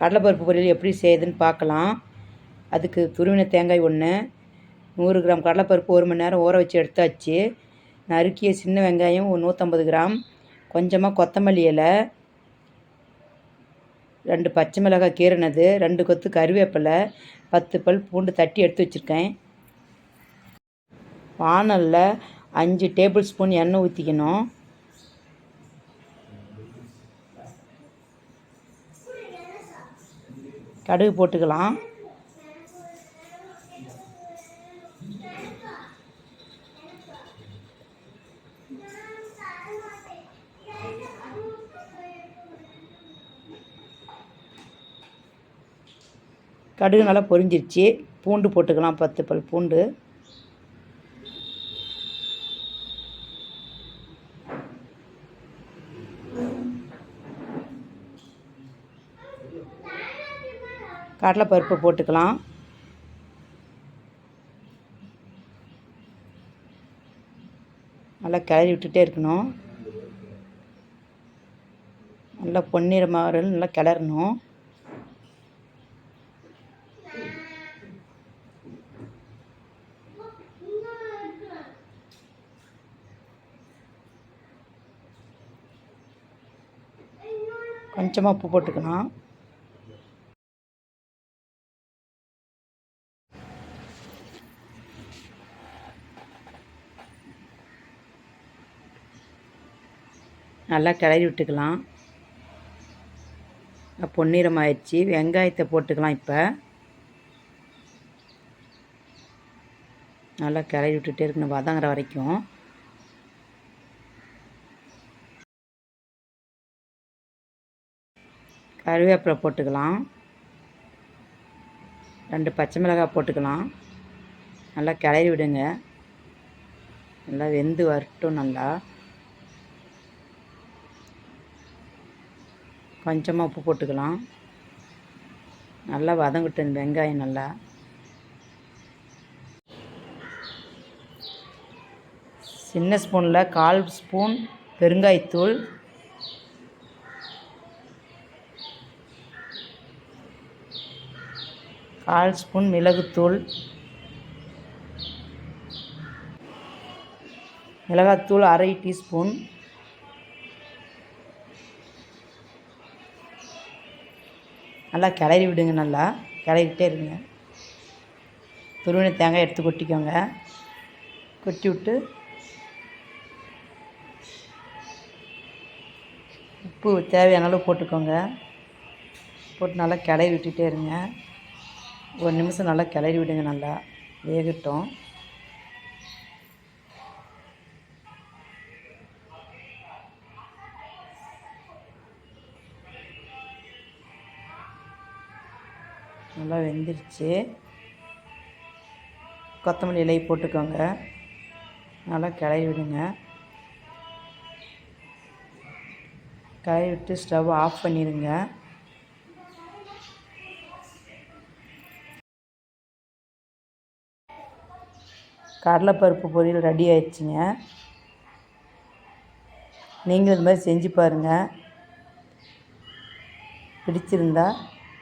கடலைப்பருப்பு பொரியல் எப்படி செய்யுதுன்னு பார்க்கலாம். அதுக்கு துருவின தேங்காய் ஒன்று நூறு கிராம் கடலைப்பருப்பு ஒரு மணி நேரம் ஊற வச்சு எடுத்தாச்சு. நறுக்கிய சின்ன வெங்காயம் ஒரு நூற்றம்பது கிராம் கொஞ்சமாக கொத்தமல்லி இலை ரெண்டு பச்சை மிளகாய் கீரனது ரெண்டு கொத்து கருவேப்பிலை பத்து பல் பூண்டு தட்டி எடுத்து வச்சுருக்கேன். வானலில் அஞ்சு டேபிள் ஸ்பூன் எண்ணெய் ஊற்றிக்கணும் கடுகு போட்டுக்கலாம். கடுகு நல்லா பொரிஞ்சிருச்சு. பூண்டு போட்டுக்கலாம் பத்து பல் பூண்டு. கடலைப்பருப்பு போட்டுக்கலாம். நல்லா கிளறி விட்டுட்டே இருக்கணும். நல்லா பொன்னிறமாக வர நல்லா கிளறணும். கொஞ்சமாக உப்பு போட்டுக்கலாம். நல்லா கிளறி விட்டுக்கலாம். பொன்னிறம் ஆயிடுச்சு வெங்காயத்தை போட்டுக்கலாம் இப்போ. நல்லா கிளறி விட்டுட்டே இருக்கணும். வதங்குற வரைக்கும். கருவேப்பிலை போட்டுக்கலாம். ரெண்டு பச்சை மிளகாய் போட்டுக்கலாம். நல்லா கிளறி விடுங்க. நல்லா வெந்து வரட்டும் நல்லா. கொஞ்சமாக உப்பு போட்டுக்கலாம். நல்லா வதங்கட்டும் இந்த வெங்காயம் நல்லா. சின்ன ஸ்பூனில் கால் ஸ்பூன் பெருங்காயத்தூள். கால் ஸ்பூன் மிளகுத்தூள். மிளகாத்தூள் அரை டீஸ்பூன். நல்லா கிளறி விடுங்க நல்லா. கிளறிக்கிட்டே இருங்க. துருவின தேங்காய் எடுத்து கொட்டிக்கோங்க. கொட்டி விட்டு உப்பு தேவையான அளவு போட்டுக்கோங்க. போட்டு நல்லா கிளறி விட்டுட்டே இருங்க. ஒரு நிமிஷம் நல்லா கிளறி விடுங்க நல்லா. வேகட்டும். நல்லா வெந்துருச்சு. கொத்தமல்லி இலையை போட்டுக்கோங்க. நல்லா கிளறி விடுங்க. கிளறி விட்டு ஸ்டவ் ஆஃப் பண்ணிடுங்க கடலைப்பருப்பு பொரியல் ரெடி ஆயிடுச்சுங்க. நீங்களும் இது மாதிரி செஞ்சு பாருங்கள் பிடிச்சிருந்தா